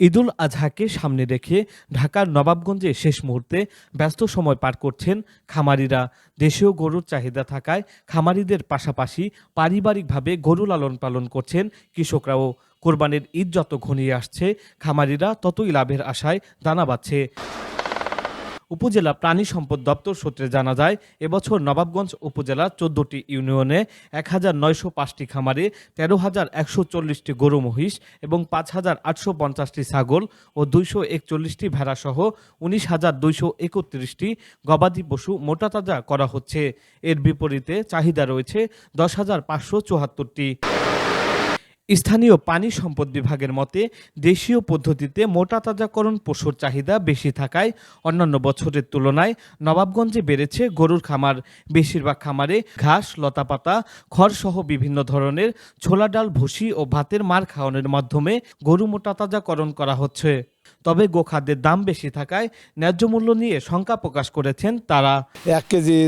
ঈদুল আজহাকে সামনে রেখে ঢাকার নবাবগঞ্জে শেষ মুহূর্তে ব্যস্ত সময় পার করছেন খামারিরা। দেশীয় গরুর চাহিদা থাকায় খামারিদের পাশাপাশি পারিবারিকভাবে গরু লালন পালন করছেন কৃষকরাও। কোরবানির ঈদ যত ঘনিয়ে আসছে, খামারিরা ততই লাভের আশায় দানা বাচ্ছে উপজেলা প্রাণী সম্পদ দপ্তর সূত্রে জানা যায়, এবছর নবাবগঞ্জ উপজেলার চোদ্দটি ইউনিয়নে এক হাজার নয়শো পাঁচটি খামারে তেরো হাজার একশো চল্লিশটি গরু মহিষ এবং পাঁচ হাজার আটশো পঞ্চাশটি ছাগল ও দুইশো একচল্লিশটি ভেড়া সহ উনিশ হাজার দুইশো একত্রিশটি গবাদি পশু মোটাতাজা করা হচ্ছে। এর বিপরীতে চাহিদা রয়েছে দশ হাজার পাঁচশো চুয়াত্তরটি। স্থানীয় পানি সম্পদ বিভাগের মতে, দেশীয় পদ্ধতিতে মোটা তাজাকরণ পশুর চাহিদা বেশি থাকায় অন্যান্য বছরের তুলনায় নবাবগঞ্জে বেড়েছে গরুর খামার। বেশিরভাগ খামারে ঘাস, লতাপাতা, খড়সহ বিভিন্ন ধরনের ছোলা ডাল, ভুসি ও ভাতের মার খাওয়ানোর মাধ্যমে গরু মোটা তাজাকরণ করা হচ্ছে। তবে গোখাদ্যের দাম বেশি থাকায় ন্যায্য মূল্য নিয়ে শঙ্কা প্রকাশ করেছেন তারা। এক কেজি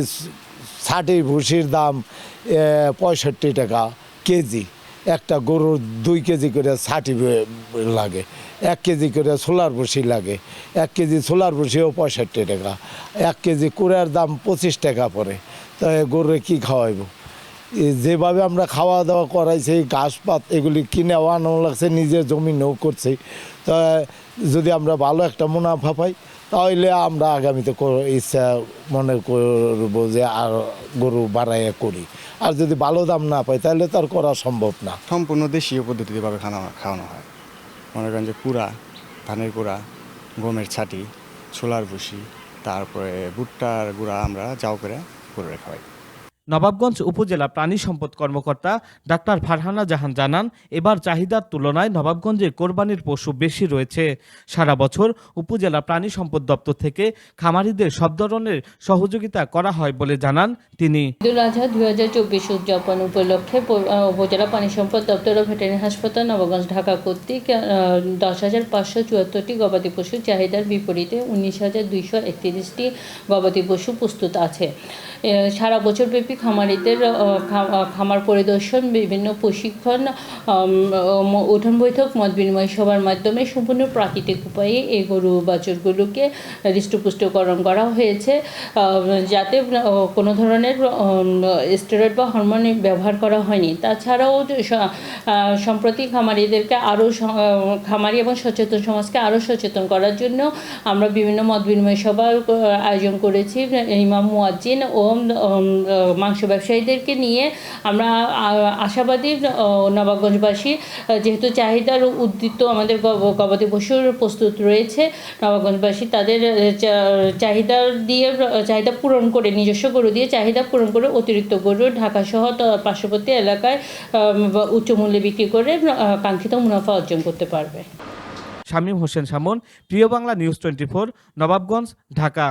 ষাটি ভুসির দাম পঁয়ষট্টি টাকা কেজি। একটা গরুর দুই কেজি করে ষাটি লাগে, এক কেজি করে সোলার বসি লাগে, এক কেজি সোলার ভুসিও পঁয়ষট্টি টাকা, এক কেজি কুড়ার দাম পঁচিশ টাকা পড়ে তাই গরুরে কী খাওয়াইব? যেভাবে আমরা খাওয়া দাওয়া করাইছি ঘাস পাত এগুলি কিনে আনানো লাগছে, নিজের জমি নৌ করছি, তা যদি আমরা ভালো একটা মুনাফা পাই তাহলে আমরা আগামীতে ইচ্ছা মনে করব যে আর গরু বাড়াইয়া করি। আর যদি ভালো দাম না পাই তাহলে তার করা সম্ভব না। সম্পূর্ণ দেশীয় পদ্ধতিতে ভাবে খাওয়া খাওয়ানো হয়। মনে করেন যে কুড়া, ধানের কুড়া, গমের ছাটি, ছোলার ভুসি, তারপরে ভুট্টার গুঁড়া আমরা যাও করে করে খাওয়াই। নবাবগঞ্জ উপজেলা প্রাণী সম্পদ কর্মকর্তা ডাক্তার ফারহানা জাহান জানান, এবার চাহিদার তুলনায় নবাবগঞ্জে কোরবানির পশু বেশি রয়েছে। সারা বছর উপজেলা প্রাণী সম্পদ দপ্তর থেকে খামারিদের সব ধরনের সহযোগিতা করা হয় বলে জানান তিনি। ঈদুল আজহা দুই হাজার চব্বিশ উদযাপন উপলক্ষে উপজেলা পানি সম্পদ দপ্তর ও ভেটেরিনারি হাসপাতাল নবগঞ্জ ঢাকা কর্তৃক দশ হাজার পাঁচশো চুয়াত্তরটি গবাদি পশু চাহিদার বিপরীতে উনিশ হাজার দুইশো একত্রিশটি গবাদি পশু প্রস্তুত আছে। সারা বছরব্যাপী খামারিদের খামার পরিদর্শন বিভিন্ন প্রশিক্ষণ উঠোন বৈঠক মত বিনিময় সভার মাধ্যমে সম্পূর্ণ প্রাকৃতিক উপায়ে এই গরু বাছুরগুলোকে হৃষ্টপুষ্টকরণ করা হয়েছে। যাতে কোনো ধরনের স্টেরয়েড বা হরমোন ব্যবহার করা হয়নি। তাছাড়াও সম্প্রতি খামারিদেরকে আরও খামারি এবং সচেতন সমাজকে আরও সচেতন করার জন্য আমরা বিভিন্ন মত বিনিময় আহ, আয়োজন করেছি। ইমাম মুয়াজ্জিন ও মাংস ব্যবসায়ীদেরকে নিয়ে আমরা আশাবাদী নবাবগঞ্জবাসী যেহেতু চাহিদার উদ্দীপ্ত আমাদের গবাদি পশুর প্রস্তুত রয়েছে নবাবগঞ্জবাসী তাদের চাহিদা দিয়ে চাহিদা পূরণ করে, নিজস্ব গরু দিয়ে চাহিদা পূরণ করে অতিরিক্ত গরু ঢাকা সহ পার্শ্ববর্তী এলাকায় উচ্চ মূল্যে বিক্রি করে কাঙ্ক্ষিত মুনাফা অর্জন করতে পারবে। Shamim Hossain Saman, Priyo Bangla news twenty four, Nawabganj, Dhaka.